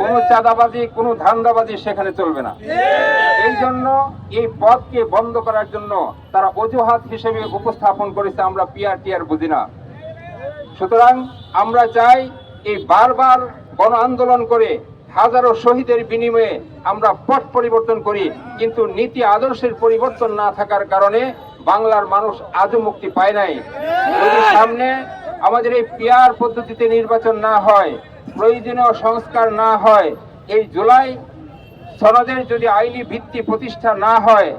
কোনো চাঁদাবাজি কোনো ধান্দাবাজি সেখানে চলবে না। এই জন্য এই পদকে বন্ধ করার জন্য তারা অজুহাত হিসেবে উপস্থাপন করেছে আমরা পিআর টিআর বুঝি না। সুতরাং আমরা চাই এই বারবার গণ আন্দোলন করে হাজারো শহীদের বিনিময়ে আমরা পথ পরিবর্তন করি কিন্তু নীতি আদর্শের পরিবর্তন না থাকার কারণে বাংলার মানুষ আজও মুক্তি পায় নাই। সামনে আমাদের এই পিয়ার পদ্ধতিতে নির্বাচন না হয় প্রয়োজনীয় সংস্কার না হয় এই জুলাই সনদের যদি আইনি ভিত্তি প্রতিষ্ঠা না হয়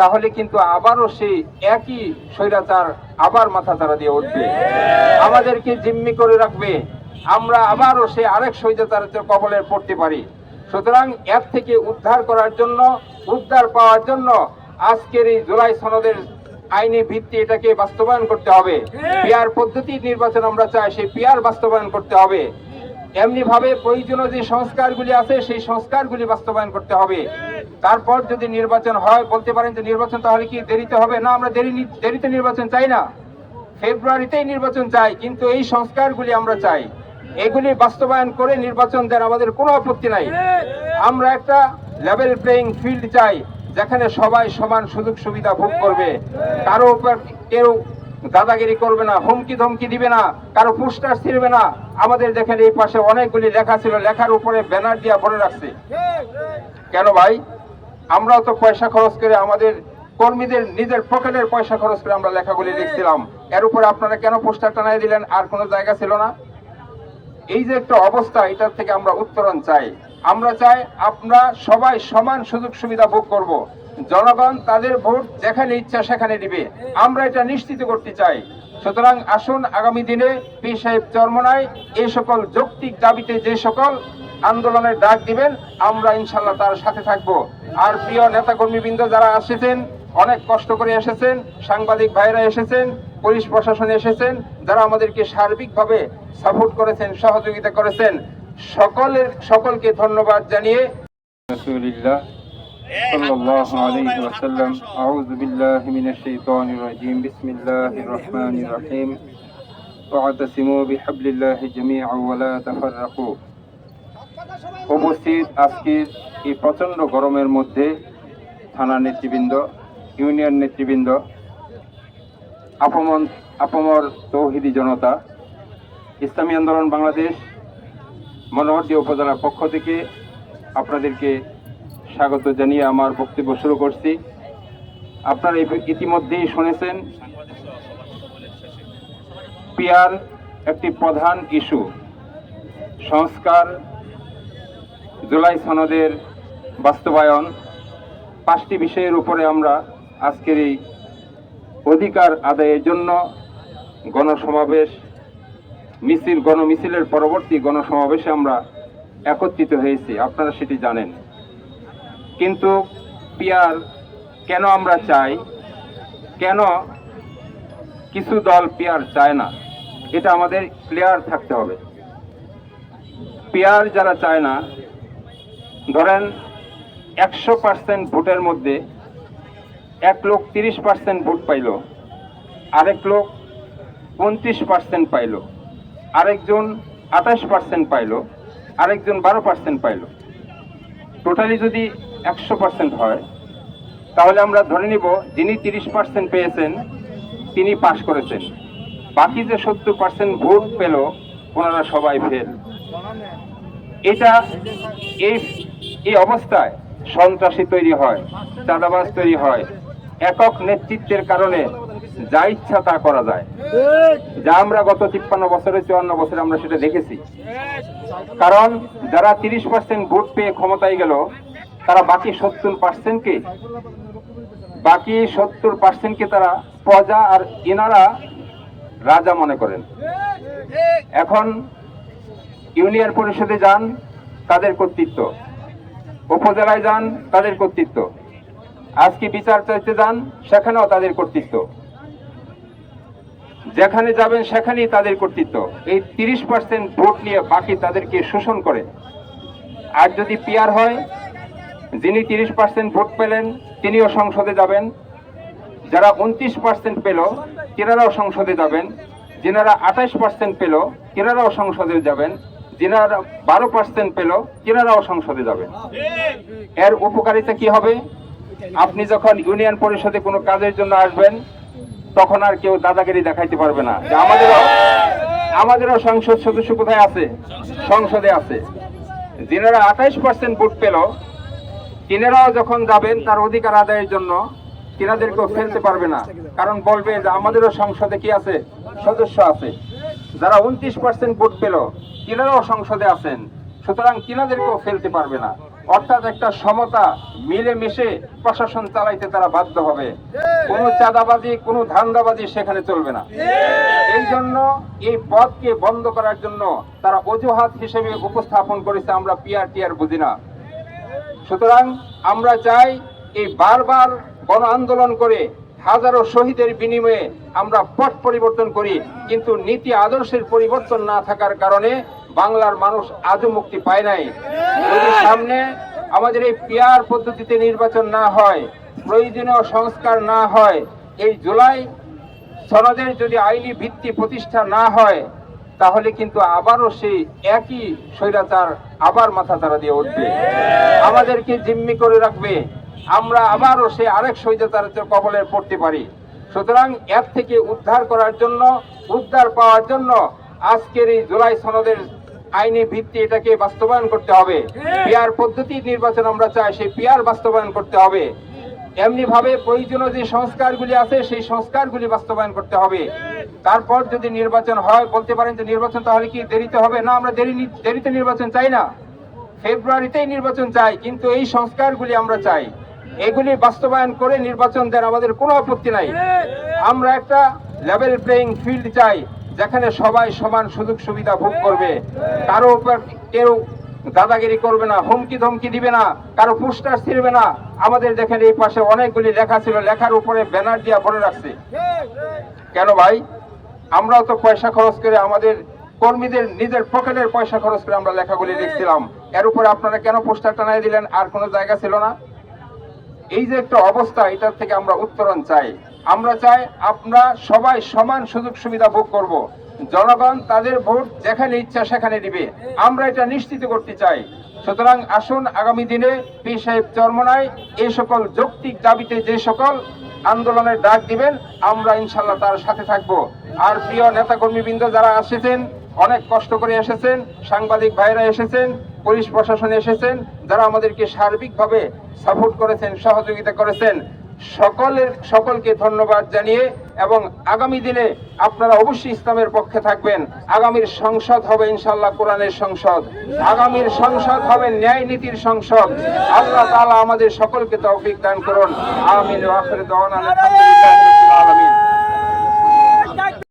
তাহলে কিন্তু আবারও সেই একই স্বৈরাচার আবার মাথা তারা দিয়ে উঠবে। আমাদেরকে জিম্মি করে রাখবে। আমরা আবারও সেই আরেক স্বৈরাচারের কবলে পড়তে পারি। সুতরাং এর থেকে উদ্ধার করার জন্য উদ্ধার পাওয়ার জন্য আজকের এই জুলাই সনদের আইনি ভিত্তি এটাকে বাস্তবায়ন করতে হবে। পিয়ার পদ্ধতি নির্বাচন আমরা চাই সেই পিয়ার বাস্তবায়ন করতে হবে। এমনি ভাবে প্রয়োজনীয় যে সংস্কারগুলি আছে, সেই সংস্কারগুলি বাস্তবায়ন করতে হবে। তারপর যদি নির্বাচন হয়, বলতে পারেন যে নির্বাচন তাহলে কি দেরিতে হবে? না, আমরা দেরি দেরিতে নির্বাচন চাই না। ফেব্রুয়ারিতেই নির্বাচন চাই, কিন্তু এই সংস্কারগুলি আমরা চাই। এগুলি বাস্তবায়ন করে নির্বাচন দেন আমাদের কোনো আপত্তি নাই। আমরা একটা লেভেল প্লেইং ফিল্ড চাই, যেখানে সবাই সমান সুযোগ সুবিধা ভোগ করবে। কারও উপর কেউ দাদাগিরি করবে না, হুমকি ধমকি দিবে না, কারও পোস্টার ছিড়বে না। আমাদের দেখেন এই পাশে অনেকগুলি লেখা ছিল, লেখার উপরে ব্যানার দিয়া ভরে রাখছে। কেন ভাই? আমরাও তো পয়সা খরচ করে আমাদের কর্মীদের নিজের পকেটের পয়সা খরচ করে আমরা লেখাগুলি লিখছিলাম। এর উপরে আপনারা কেন পোস্টার টানাই দিলেন? আর কোনো জায়গা ছিল না? এই যে একটা অবস্থা, এটার থেকে আমরা উত্তরণ চাই। আমরা চাই আমরা সবাই সমান সুযোগ সুবিধা ভোগ করব। জনগণ তাদের ভোট যেখানে ইচ্ছা সেখানে দিবে। আমরা এটা নিশ্চিত করতে চাই। সুতরাং আসুন আগামী দিনে পি সাহেব চরমনায় এই সকল যৌক্তিক দাবিতে যে সকল আন্দোলনের ডাক দিবেন, আমরা ইনশাল্লাহ তার সাথে থাকব। আর প্রিয় নেতাকর্মীবৃন্দ যারা এসেছেন অনেক কষ্ট করে এসেছেন, সাংবাদিক ভাইরা এসেছেন, পুলিশ প্রশাসন এসেছেন, যারা আমাদেরকে সার্বিকভাবে সাপোর্ট করেছেন, সহযোগিতা করেছেন সকলের, সকলকে ধন্যবাদ জানিয়ে রাসূলিল্লাহ সাল্লাল্লাহু আলাইহি ওয়াসাল্লাম, আউযু বিল্লাহি মিনাশ শাইতানির রাজীম, বিসমিল্লাহির রহমানির উপস্থিত আজকের এই প্রচণ্ড গরমের মধ্যে থানা নেতৃবৃন্দ, ইউনিয়ন নেতৃবৃন্দ, আপমন আপমর তৌহিদি জনতা, ইসলামী আন্দোলন বাংলাদেশ মনোহরদী উপজেলার পক্ষ থেকে আপনাদেরকে স্বাগত জানিয়ে আমার বক্তব্য শুরু করছি। আপনারা ইতি- ইতিমধ্যেই শুনেছেন, পিয়ার একটি প্রধান ইস্যু। সংস্কার, জুলাই সনদের বাস্তবায়ন, পাঁচটি বিষয়ের উপরে আমরা আজকের এই অধিকার আদায়ের জন্য গণসমাবেশ মিছিল, গণমিছিলের পরবর্তী গণসমাবেশে আমরা একত্রিত হয়েছি। আপনারা সেটি জানেন। কিন্তু পিয়ার, কেন আমরা চাই? কেন কিছু দল পিয়ার চায় না? এটা আমাদের ক্লিয়ার থাকতে হবে। পিয়ার যারা চায় না, ধরেন একশো পার্সেন্ট ভোটের মধ্যে এক লোক তিরিশ পার্সেন্ট ভোট পাইল, আরেক লোক পঁয়ত্রিশ পার্সেন্ট পাইল। আরেকজন আঠাশ পার্সেন্ট পাইল, আরেকজন বারো পার্সেন্ট পাইল। টোটালি যদি একশো পার্সেন্ট হয়, তাহলে আমরা ধরে নিব যিনি তিরিশ পার্সেন্ট পেয়েছেন, তিনি পাশ করেছেন। বাকি যে সত্তর পার্সেন্ট ভোট পেল, ওনারা সবাই ফেল এটা এই এই অবস্থায় সন্ত্রাসী তৈরি হয়, চাঁদাবাজ তৈরি হয়। একক নেতৃত্বের কারণে যা ইচ্ছা তা করা যায়। যা আমরা গত তিপ্পান্ন বছরে চুয়ান্ন বছরে আমরা সেটা দেখেছি। কারণ যারা তিরিশ পার্সেন্ট ভোট পেয়ে ক্ষমতায় গেল তারা বাকি সত্তর পার্সেন্টকে বাকি সত্তর পার্সেন্টকে তারা প্রজা আর এনারা রাজা মনে করেন। এখন ইউনিয়ন পরিষদে যান তাদের কর্তৃত্ব। উপজেলায় যান তাদের কর্তৃত্ব। আজকে বিচার চাইতে যান সেখানেও তাদের কর্তৃত্ব। যেখানে যাবেন সেখানেই তাদের কর্তৃত্ব। এই তিরিশ পার্সেন্ট ভোট নিয়ে বাকি তাদেরকে শোষণ করে আর যদি পিয়ার হয়, যিনি তিরিশ পার্সেন্ট ভোট পেলেন, তিনিও সংসদে যাবেন। যারা উনত্রিশ পার্সেন্ট পেল, তেনারাও সংসদে যাবেন। যেনারা আঠাশ পার্সেন্ট পেল, তেনারাও সংসদে যাবেন। যেনারা বারো পার্সেন্ট পেল, তিনারাও সংসদে যাবেন। এর উপকারিতা কি হবে? আপনি যখন ইউনিয়ন পরিষদে কোনো কাজের জন্য আসবেন তখন আর কেউ দাদাগিরি দেখাইতে পারবে না। যে আমাদেরও আমাদেরও সংসদ সদস্য কোথায় আছে? সংসদে আছে। যিনারা আঠাইশ পার্সেন্ট ভোট পেল তিনারাও যখন যাবেন তার অধিকার আদায়ের জন্য তিনাদেরকেও ফেলতে পারবে না। কারণ বলবে যে আমাদেরও সংসদে কি আছে? সদস্য আছে। যারা উনত্রিশ পার্সেন্ট ভোট পেল, তিনারাও সংসদে আছেন। সুতরাং তিনাদেরকেও ফেলতে পারবে না। অর্থাৎ একটা সমতা মিলেমিশে প্রশাসন চালাইতে তারা বাধ্য হবে। কোনো চাঁদাবাজি কোনো ধান্দাবাজি সেখানে চলবে না। এই জন্য এই পদকে বন্ধ করার জন্য তারা অজুহাত হিসেবে উপস্থাপন করেছে আমরা পিয়ার টিয়ার বুঝি না। সুতরাং আমরা চাই এই বারবার গণ আন্দোলন করে হাজারো শহীদের বিনিময়ে আমরা পথ পরিবর্তন করি, কিন্তু নীতি আদর্শের পরিবর্তন না থাকার কারণে বাংলার মানুষ আজও মুক্তি পায় নাই। যদি সামনে আমাদের এই পিয়ার পদ্ধতিতে নির্বাচন না হয়, প্রয়োজনীয় সংস্কার না হয়, এই জুলাই সনদের যদি আইনি ভিত্তি প্রতিষ্ঠা না হয়, তাহলে কিন্তু আবারও সেই একই স্বৈরাচার আবার মাথা তারা দিয়ে উঠবে। আমাদেরকে জিম্মি করে রাখবে। আমরা আবারও সেই আরেক স্বৈরাচারের কবলে পড়তে পারি। সুতরাং এর থেকে উদ্ধার করার জন্য উদ্ধার পাওয়ার জন্য আজকের এই জুলাই সনদের আইনি ভিত্তি এটাকে বাস্তবায়ন করতে হবে। পিয়ার পদ্ধতি নির্বাচন আমরা চাই সেই পিয়ার বাস্তবায়ন করতে হবে। এমনি ভাবে প্রয়োজনীয় যে সংস্কারগুলি আছে সেই সংস্কারগুলি বাস্তবায়ন করতে হবে। তারপর যদি নির্বাচন হয় বলতে পারেন যে নির্বাচন তাহলে কি দেরিতে হবে? না আমরা দেরি দেরিতে নির্বাচন চাই না। ফেব্রুয়ারিতেই নির্বাচন চাই কিন্তু এই সংস্কারগুলি আমরা চাই। এগুলি বাস্তবায়ন করে নির্বাচন দেন, আমাদের কোনো আপত্তি নাই। আমরা একটা লেভেল প্লেইং ফিল্ড চাই, যেখানে সবাই সমান সুযোগ সুবিধা ভোগ করবে। কারও উপর কেউ দাদাগিরি করবে না, হুমকি ধমকি দিবে না, কারও পোস্টার ছিড়বে না। আমাদের দেখেন এই পাশে অনেকগুলি লেখা ছিল, লেখার উপরে ব্যানার দিয়া ভরে রাখছে। কেন ভাই? আমরাও তো পয়সা খরচ করে আমাদের কর্মীদের নিজের পকেটের পয়সা খরচ করে আমরা লেখাগুলি লিখছিলাম। এর উপরে আপনারা কেন পোস্টার টানাই দিলেন? আর কোনো জায়গা ছিল না? এই যে একটা অবস্থা, এটার থেকে আমরা উত্তরণ চাই। আমরা চাই আমরা সবাই সমান সুযোগ সুবিধা ভোগ করব। জনগণ তাদের ভোট যেখানে ইচ্ছা সেখানে দিবে। আমরা এটা নিশ্চিত করতে চাই। সুতরাং আসুন আগামী দিনে পি সাহেব চরমনায় এই সকল যৌক্তিক দাবিতে যে সকল আন্দোলনের ডাক দিবেন, আমরা ইনশাল্লাহ তার সাথে থাকব। আর প্রিয় নেতাকর্মীবৃন্দ যারা এসেছেন, অনেক কষ্ট করে এসেছেন, সাংবাদিক ভাইরা এসেছেন পুলিশ প্রশাসন এসেছেন, যারা আমাদেরকে সার্বিকভাবে সাপোর্ট করেছেন, সহযোগিতা করেছেন, সকলের, সকলকে ধন্যবাদ জানিয়ে এবং আগামী দিনে আপনারা অবশ্যই ইসলামের পক্ষে থাকবেন। আগামীর সংসদ হবে ইনশাল্লাহ কোরআনের সংসদ। আগামীর সংসদ হবে ন্যায় নীতির সংসদ। আল্লাহ তালা আমাদের সকলকে তৌফিক দান করুন। আমিন আলহামদুলিল্লাহি